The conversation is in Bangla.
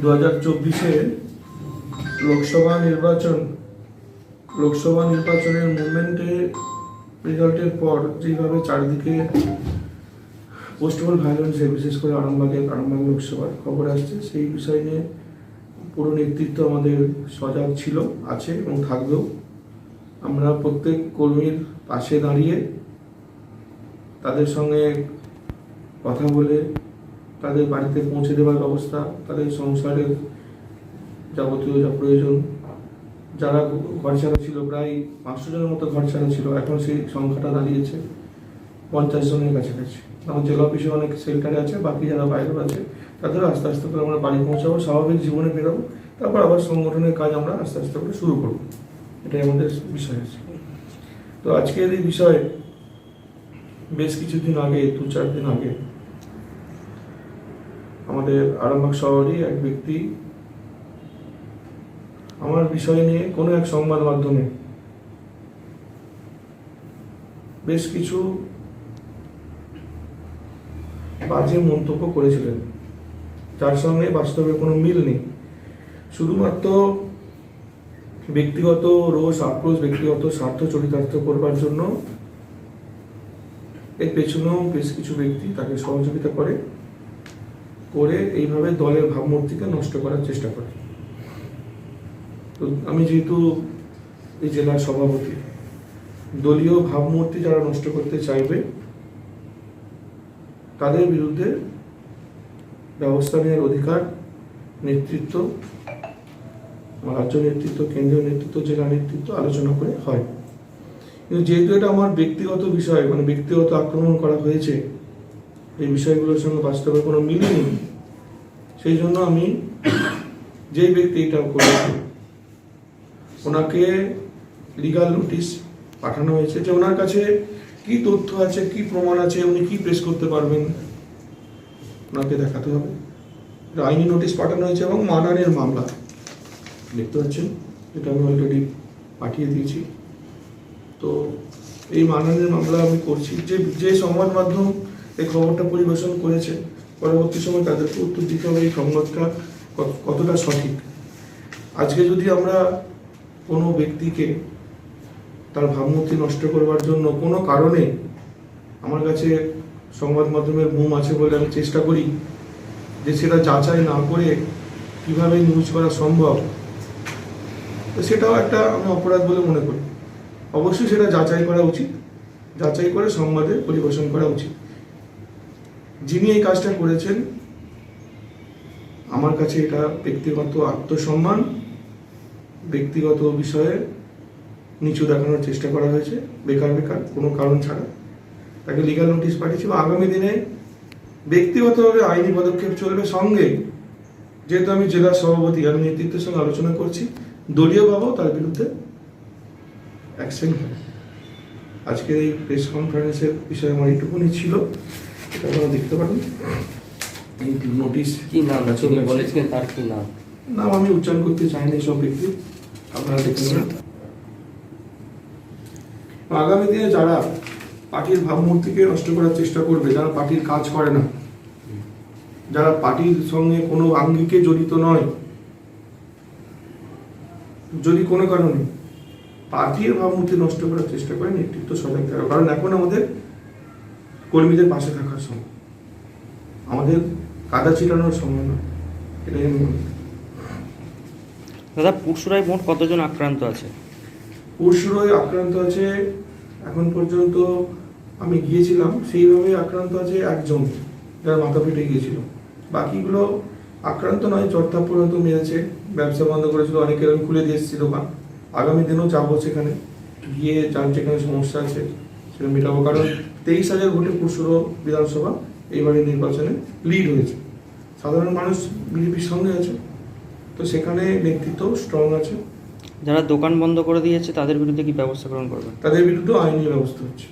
দু হাজার চব্বিশে লোকসভা নির্বাচন, লোকসভা নির্বাচনের মুভমেন্টে রেজাল্টের পর যেভাবে চারিদিকে পোস্টেবল ভায়োলেন্সে বিশেষ করে আরামবাগের আরামবাগ লোকসভার খবর আসছে, সেই বিষয় নিয়ে পুরো নেতৃত্ব আমাদের সজাগ ছিল, আছে এবং থাকবেও। আমরা প্রত্যেক কর্মীর পাশে দাঁড়িয়ে তাদের সঙ্গে কথা বলে তাদের বাড়িতে পৌঁছে দেওয়ার ব্যবস্থা, তাদের সংসারের যাবতীয় যা প্রয়োজন, যারা ঘর ছাড়া ছিল, প্রায় পাঁচশো জনের মতো ঘর ছাড়া ছিল, এখন সেই সংখ্যাটা দাঁড়িয়েছে পঞ্চাশ জনের কাছাকাছি। আমার জেলা অফিসে অনেক সেন্টারে আছে, বাকি যারা বাইরেও আছে তাদের আস্তে আস্তে করে আমরা বাড়ি পৌঁছাবো, স্বাভাবিক জীবনে বেরোবো তারপর আবার সংগঠনের কাজ আমরা আস্তে আস্তে করে শুরু করব। এটাই আমাদের বিষয় আছে। তো আজকের এই বিষয়ে বেশ কিছুদিন আগে, দু চার দিন আগে আমাদের আরামবাগ শহরে এক ব্যক্তি আমার বিষয় নিয়ে কোনো এক সংবাদ মাধ্যমে বেশ কিছু বাজে মন্তব্য করেছিলেন। যার সঙ্গে বাস্তবে কোনো মিল নেই। শুধুমাত্র ব্যক্তিগত রোষ, আক্রোশ, ব্যক্তিগত স্বার্থ চরিতার্থ করবার জন্য এর পেছনেও বেশ কিছু ব্যক্তি তাকে সহযোগিতা করে। করে এইভাবে দলের ভাবমূর্তিকে নষ্ট করার চেষ্টা করে। তো আমি যেহেতু এই জেলার সভাপতি, দলীয় ভাবমূর্তি যারা নষ্ট করতে চাইবে, তাদের বিরুদ্ধে ব্যবস্থা নেওয়ার অধিকার, নেতৃত্ব রাজ্য নেতৃত্ব, কেন্দ্রীয় নেতৃত্ব, জেলা নেতৃত্ব আলোচনা করে হয়। কিন্তু যেহেতু এটা আমার ব্যক্তিগত বিষয় মানে ব্যক্তিগত আক্রমণ করা হয়েছে এই বিষয়গুলোর সঙ্গে বাস্তবে কোনো মিলই নেই। সেই জন্য আমি যেই ব্যক্তি এটা করেছে, ওনাকে লিগাল নোটিশ পাঠানো হয়েছে যে ওনার কাছে কি তথ্য আছে, কি প্রমাণ আছে, উনি কি পেশ করতে পারবেন, ওনাকে দেখাতে হবে। আইনি নোটিশ পাঠানো হয়েছে এবং মানহানির মামলা। দেখতে পাচ্ছেন, এটা আমি অলরেডি পাঠিয়ে দিয়েছি। তো এই মানহানির মামলা আমি করছি। যে যে সংবাদ মাধ্যম এই খবরটা পরিবেশন করেছে। পরবর্তী সময় তাদেরকে উত্তর দিতে হবে এই সংবাদটা কত- কতটা সঠিক। আজকে যদি আমরা কোনো ব্যক্তিকে তার ভাবমূর্তি নষ্ট করবার জন্য কোনো কারণে আমার কাছে সংবাদ মাধ্যমের মুম আছে বলে আমি চেষ্টা করি, যে সেটা যাচাই না করে কীভাবে নিউজ করা সম্ভব, তো সেটাও একটা আমি অপরাধ বলে মনে করি। অবশ্যই সেটা যাচাই করা উচিত। যাচাই করে সংবাদে পরিবেশন করা উচিত। যিনি এই কাজটা করেছেন, আমার কাছে এটা ব্যক্তিগত আত্মসম্মান, ব্যক্তিগত বিষয়ে নিচু দেখানোর চেষ্টা করা হয়েছে, বেকার বেকার, কোনো কারণ ছাড়া। তাকে লিগাল নোটিশ পাঠিয়েছি এবং আগামী দিনে ব্যক্তিগতভাবে আইনি পদক্ষেপ চলবে সঙ্গে। যেহেতু আমি জেলার সভাপতি, আমি নেতৃত্বের সঙ্গে আলোচনা করছি দলীয়ভাবেও তার বিরুদ্ধে অ্যাকশন হবে আজকের এই প্রেস কনফারেন্সের বিষয়ে আমার এইটুকুনি ছিল। আপনারা দেখতে পারেন। এই নোটিশ কি নাম তিনি বলেছিলেন তার কি নাম? নাম আমি উচ্চারণ করতে চাই না এইসব ব্যক্তি আপনারা দেখে নেবেন। আগামী দিনে যারা পার্টির ভাবমূর্তিকে নষ্ট করার চেষ্টা করবে যারা পার্টির কাজ করে না যারা পার্টির সঙ্গে কোনো আঙ্গিকে জড়িত নয় যদি কোনো কারণে পার্টির ভাবমূর্তি নষ্ট করার চেষ্টা করে নেতৃত্ব সজাগ থাকা কারণ এখন আমাদের কর্মীদের পাশে থাকার সময়। আমাদের কাদা ছিটানোর সময় না এটাই আমি মনে দাদা পুরসুরায় মোট কতজন আক্রান্ত আছে? পরশুরই আক্রান্ত আছে এখন পর্যন্ত আমি গিয়েছিলাম সেইভাবে আক্রান্ত আছে একজন যার মাথা ফেটে গিয়েছিল। বাকিগুলো আক্রান্ত নয় চর্থা পর্যন্ত মেরেছে ব্যবসা বন্ধ করেছিল অনেকের খুলে দিয়ে এসেছি দোকান। আগামী দিনেও যাব সেখানে গিয়ে যার যেখানে সমস্যা আছে। সেটা মেটাবো। কারণ তেইশ হাজার ভোটে পরশুর বিধানসভা এইবারে নির্বাচনে লিড হয়েছে। সাধারণ মানুষ বিজেপির সঙ্গে আছে তো সেখানে নেতৃত্ব স্ট্রং আছে। যারা দোকান বন্ধ করে দিয়েছে তাদের বিরুদ্ধে কি ব্যবস্থা গ্রহণ করবে তাদের বিরুদ্ধে আইনি ব্যবস্থা হচ্ছে।